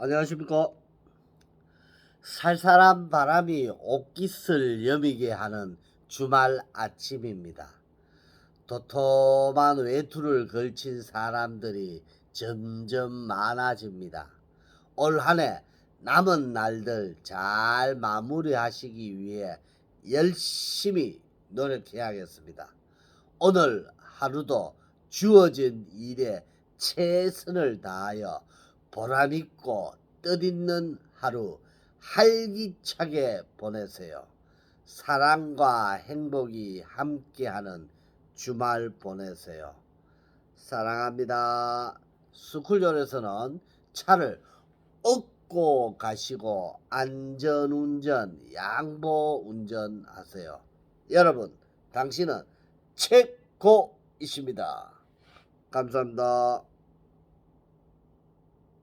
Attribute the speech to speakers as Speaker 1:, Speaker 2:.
Speaker 1: 안녕하십니까. 살살한 바람이 옷깃을 여미게 하는 주말 아침입니다. 도톰한 외투를 걸친 사람들이 점점 많아집니다. 올 한해 남은 날들 잘 마무리하시기 위해 열심히 노력해야겠습니다. 오늘 하루도 주어진 일에 최선을 다하여 보람있고 뜻있는 하루 활기차게 보내세요. 사랑과 행복이 함께하는 주말 보내세요. 사랑합니다. 스쿨존에서는 차를 얻고 가시고 안전운전, 양보 운전 하세요. 여러분, 당신은 최고이십니다. 감사합니다.